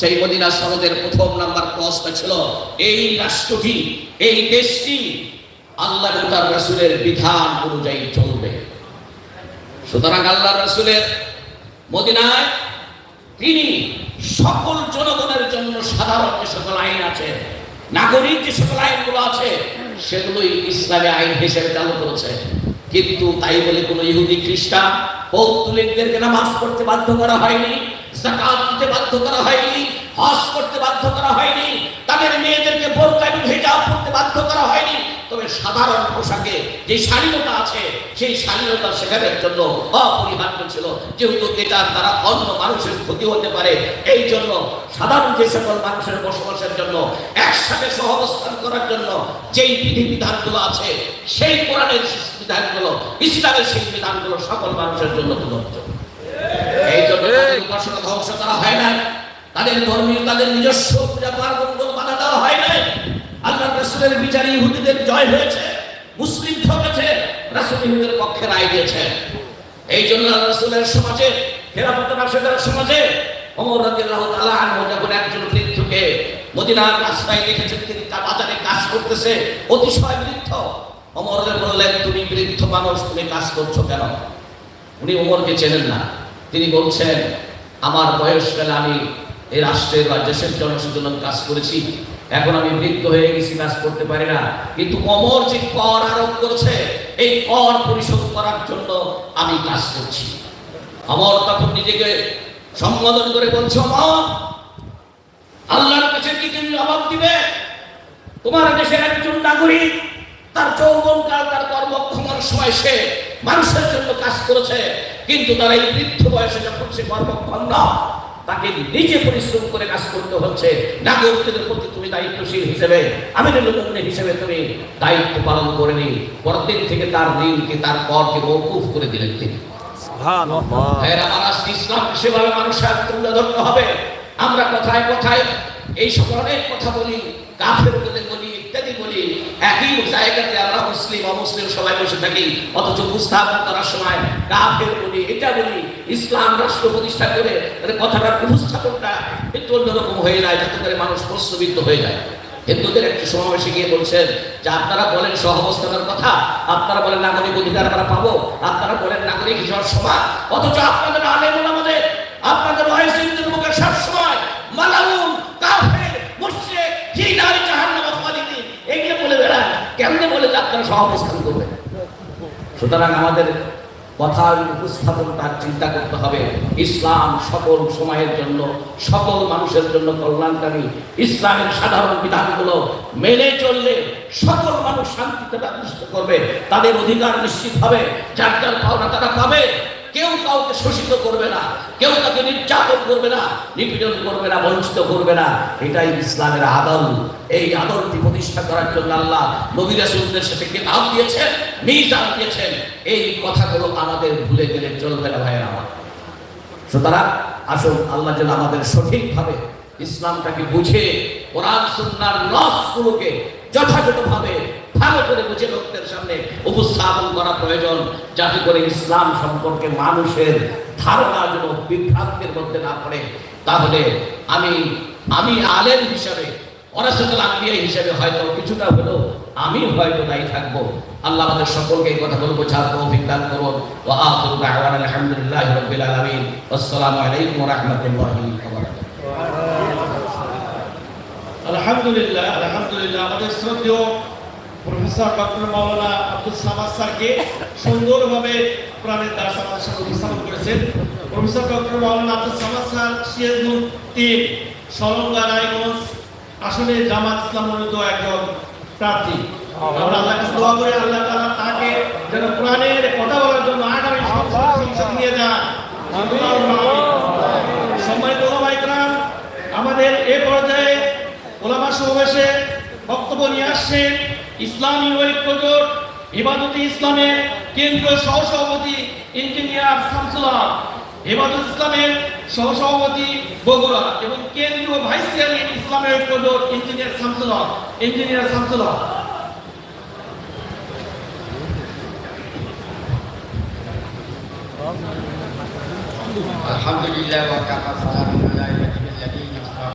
সেই মদিনা সনদের প্রথম নাম্বার ক্লসটা ছিল এই রাষ্ট্রটি, এই দেশটি আল্লাহ তার রসুলের বিধান অনুযায়ী চলবে। সুতরাং আল্লাহ রসুলের মদিনায় তিনি সকল জনগণের জন্য সাধারণ যে সকল আইন আছে, নাগরিক যে সকল আইনগুলো আছে, সেগুলোই ইসলামী আইন হিসেবে চালু করেছে। কিন্তু তাই বলে কোনো ইহুদি, খ্রিস্টান পৌত্তলিকদেরকে নামাজ পড়তে বাধ্য করা হয়নি জাকাত দিতে বাধ্য করা হয়নি হজ করতে বাধ্য করা হয়নি, তাদের মেয়েদেরকে বোরকা এবং হিজাব পড়তে বাধ্য করা হয়নি। তবে সাধারণ পোশাকে যে শালীনতা আছে, সেই শালীনতা শেখানোর জন্য অপরিহার্য ছিল। যেহেতু এটার দ্বারা অন্য মানুষের ক্ষতি হতে পারে, এই জন্য সাধারণ যে সকল মানুষের বসবাসের জন্য, একসাথে সহাবস্থান করার জন্য যেই বিধিবিধানগুলো আছে, সেই কোরআনের বিধানগুলো, ইসলামের সেই বিধানগুলো সকল মানুষের জন্য প্রযোজ্য এই জন্য ধ্বংস করা হয় না। তাদের ধর্মীয়, তাদের নিজস্ব পূজা পার্বণগুলো বাধা দেওয়া হয় নাই। আল্লাহ রাসূলের বিচারে ইহুদিদের জয় হয়েছে, মুসলিম ঠকেছে, রাসুল ইহুদের পক্ষে রায় দিয়েছে। এই জন্য রাসূলের সমাজে, খেলাফত রাশেদের সমাজে ওমর রাদিয়াল্লাহু তাআলা আনহু যখন একজন বৃদ্ধকে মদিনার রাস্তায় দেখেছেন তিনি তার বাজারে কাজ করতেছে, অতিশয় বৃদ্ধ। ওমর বললেন, তুমি বৃদ্ধ মানুষ, তুমি কাজ করছ কেন? উনি ওমরকে চেনেন না। তিনি বলছেন, আমার বয়সকালে আমি এই রাষ্ট্রের বা দেশের জন্য কাজ করেছি। এখন আমি বৃদ্ধ হয়ে গেছি, কাজ করতে পারি না। কিন্তু অমর যে কর আরোপ করেছে, এই কর পরিশোধ করার জন্য আমি কাজ করছি। অমর তখন নিজেকে সম্বোধন করে বলছে, অমর, আল্লাহর কাছে কি তুমি জবাব দিবে? তোমার দেশের একজন নাগরিক, তার যৌবনকাল, তার কর্মক্ষমার সময় সে মানুষের জন্য কাজ করেছে। কিন্তু তার এই বৃদ্ধ বয়সে যখন সে কর্মক্ষম না তাকে নিজে পরিশ্রম করে কাজ করতে হচ্ছে। নাগরিকদের প্রতি তুমি দায়িত্বশীল হিসেবে আমির লোকমনে হিসেবে তুমি দায়িত্ব পালন করে নি। পরদিন থেকে তার ঋণকে তার করকে মৌকুফ করে দিলেন তিনি। আজকে সেভাবে মানুষের তুলে ধরতে হবে। আমরা কথায় কথায় এই সব অনেক কথা বলি কাফের বলি ইত্যাদি বলি একই জায়গাতে মুসলিম অমুসলিম সবাই বসে থাকি। অথচ উপস্থাপন করার সময় কাফের বলি, এটা বলি, ইসলাম রাষ্ট্র প্রতিষ্ঠা করে তাহলে কথাটার উপস্থাপনটা একটু অন্যরকম হয়ে যায়, যাতে করে মানুষ প্রশ্নবিদ্ধ হয়ে যায়। হিন্দুদের একটি সমাবেশে গিয়ে বলছেন যে, আপনারা বলেন সহাবস্থানের কথা, আপনারা বলেন নাগরিক অধিকার আমরা পাবো, আপনারা বলেন নাগরিক হিসাবে সমান, অথচ আপনাদের আলেমুল আমাদের, আপনাদের ওয়াইসিনদের মুখে সবসময় কেমনে বলে যে আপনারা সহাবস্থান করবেন? সুতরাং আমাদের কথা উপস্থাপনটা চিন্তা করতে হবে। ইসলাম সকল সময়ের জন্য, সকল মানুষের জন্য কল্যাণকারী ইসলামের সাধারণ বিধানগুলো মেনে চললে সকল মানুষ শান্তিতে ব্যবস্থ করবে। তাদের অধিকার নিশ্চিত হবে। যার যার পাওনা তারা পাবে। কেউ কাউকে শোষিত করবে না, কেউ তাকে নির্যাতন করবে না, নিপীড়ন করবে না, বঞ্চিত করবে না। এটাই ইসলামের আদল। এই আদলটি প্রতিষ্ঠা করার জন্য আল্লাহ নবী রাসূলদের সাথে কিতাব দিয়েছেন, মিজান দিয়েছেন। এই কথাগুলো আমাদের ভুলে গেলে চলবে না ভাইয়ের আমার। সুতরাং আসুন, আল্লাহ যেন আমাদের সঠিকভাবে ইসলামটাকে বুঝে, কোরআন সুন্নাহর রসগুলোকে যথাযথভাবে ভালো করে বুঝে লোকদের সামনে উপস্থাপন করা প্রয়োজন, যাতে করে ইসলাম সম্পর্কে মানুষের ধারণা যেন বিভ্রান্তের মধ্যে না পড়ে। তাহলে আমি আমি আলেম হিসাবে, অরাসতুল আম্বিয়া হিসেবে হয়তো কিছুটা হলেও আমি হয়তো দায়ী থাকব। আল্লাহ আমাদের সকলকে এই কথা বলব ছাড় তৌফিক করুন। ওয়া আখিরু দাওয়ানা আলহামদুলিল্লাহি রাব্বিল আসসালামু আলাইকুম ওয়া আলহামদুলিল্লাহ আলহামদুলিল্লাহ, আমাদের শ্রদ্ধেয় প্রফেসর ডক্টর মাওলানা আব্দুল সামাদ স্যারকে সুন্দরভাবে প্রাণের দাস আমাদের সাথে উপস্থাপন করেছেন। Professor doctor Maulana Abdul Samad sir Sirajul তিন সলঙ্গা রায়গঞ্জ, আসলে জামাত ইসলাম মনোনীত একজন প্রার্থী। আমরা আল্লাহ কাছে দোয়া করি, আল্লাহ তাআলা তাকে যেন প্রাণের কথা বলার জন্য আগামী সংসদ নিয়ে যান। সম্মানিত ওলামা ইকরাম আমাদের এ পর্যায়ে ওলামা সমাবেশে বক্তব্য নিয়ে আসছেন ইসলামী ঐক্য জোট ইবাদতে ইসলামের কেন্দ্রীয় সহসভাপতি ইঞ্জিনিয়ার শামসুল্লাহ ইবাদত ইসলামের সহসভাপতি বগুড়া এবং কেন্দ্রীয় ভাইস চেয়ারম্যান ইসলামী ঐক্য জোট ইঞ্জিনিয়ার শামসুল্লাহ ইঞ্জিনিয়ার শামসুল্লাহ الحمد لله وكفى سلام